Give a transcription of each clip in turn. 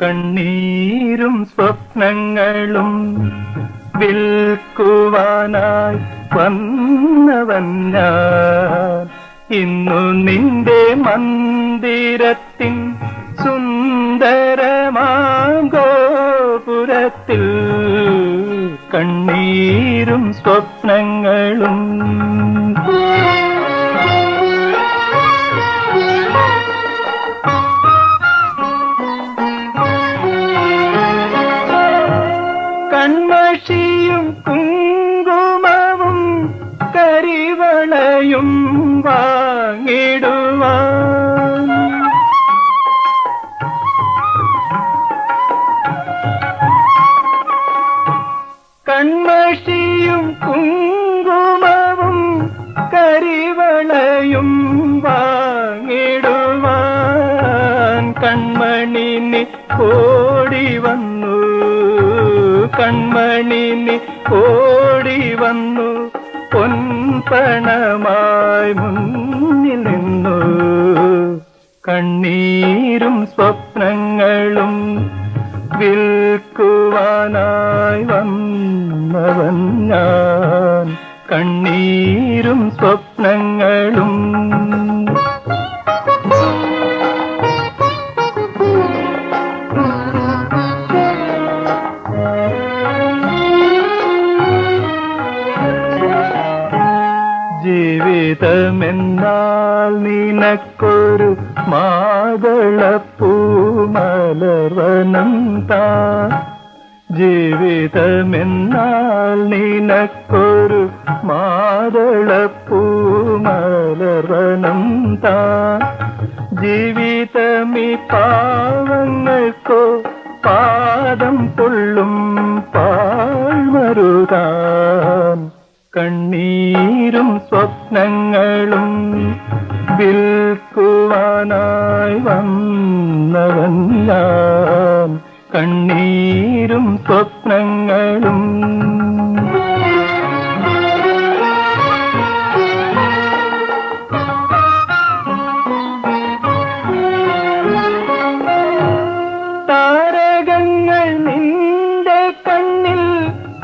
കണ്ണീരും സ്വപ്നങ്ങളും വിൽക്കുവാനായി വന്നവൻ ഞാൻ ഇന്നു നിന്റെ മന്ദിരത്തിൻ സുന്ദരമാ ഗോപുരത്തിൽ കണ്ണീരും സ്വപ്നങ്ങളും കൺമഷിയും കുങ്കുമവും കരിവളയും വാങ്ങിടുവാൻ കൺമഷിയും കുങ്കുമവും കരിവളയും വാങ്ങിടുവാൻ കൺമണിനി ഓടി വന്നു. കൺമണിനി ഓടി വന്നു. പൊൻപണമായി മുന്നിൽ നിന്നു. കണ്ണീരും സ്വപ്നങ്ങളും വിൽക്കുവാനായി വന്നവൻ ഞാൻ. കണ്ണീരും സ്വപ്നങ്ങളും. ജീവിതമെന്നാൽ നിനക്കൊരു മാതളപ്പൂമലർവനം താ ജീവിതമെന്നാൽ നിനക്കൊരു മാതളപ്പൂമലർവനം താ ജീവിതമീ പാവങ്ങൾക്കോ പാദം പൊള്ളും പാഴ്മരുതാൻ. കണ്ണീരും സ്വപ്നങ്ങളും വിൽക്കുവാനായി വന്നവൻ കണ്ണീരും സ്വപ്നങ്ങളും. താരകങ്ങൾ നിന്റെ കണ്ണിൽ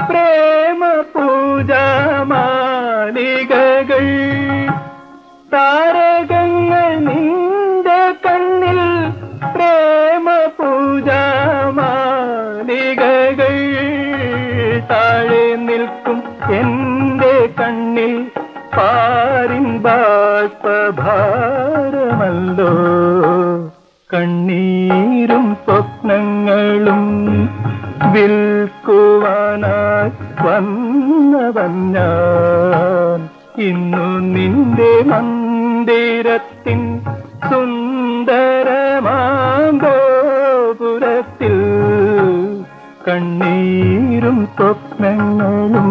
പ്രേമ പൂജാമാലികകൾ താരകങ്ങൾ നിൽക്കും എന്റെ കണ്ണിൽ പാരിൻ ബാഷ്പഭാരമല്ലോ കണ്ണീരും സ്വപ്നങ്ങളും വിൽക്കുവാനായി വന്നവൻ ഇന്നു നിന്റെ മന്ദിരത്തിൻ സുന്ദരമാ കണ്ണീർ ആയിരം സ്വപ്നങ്ങളും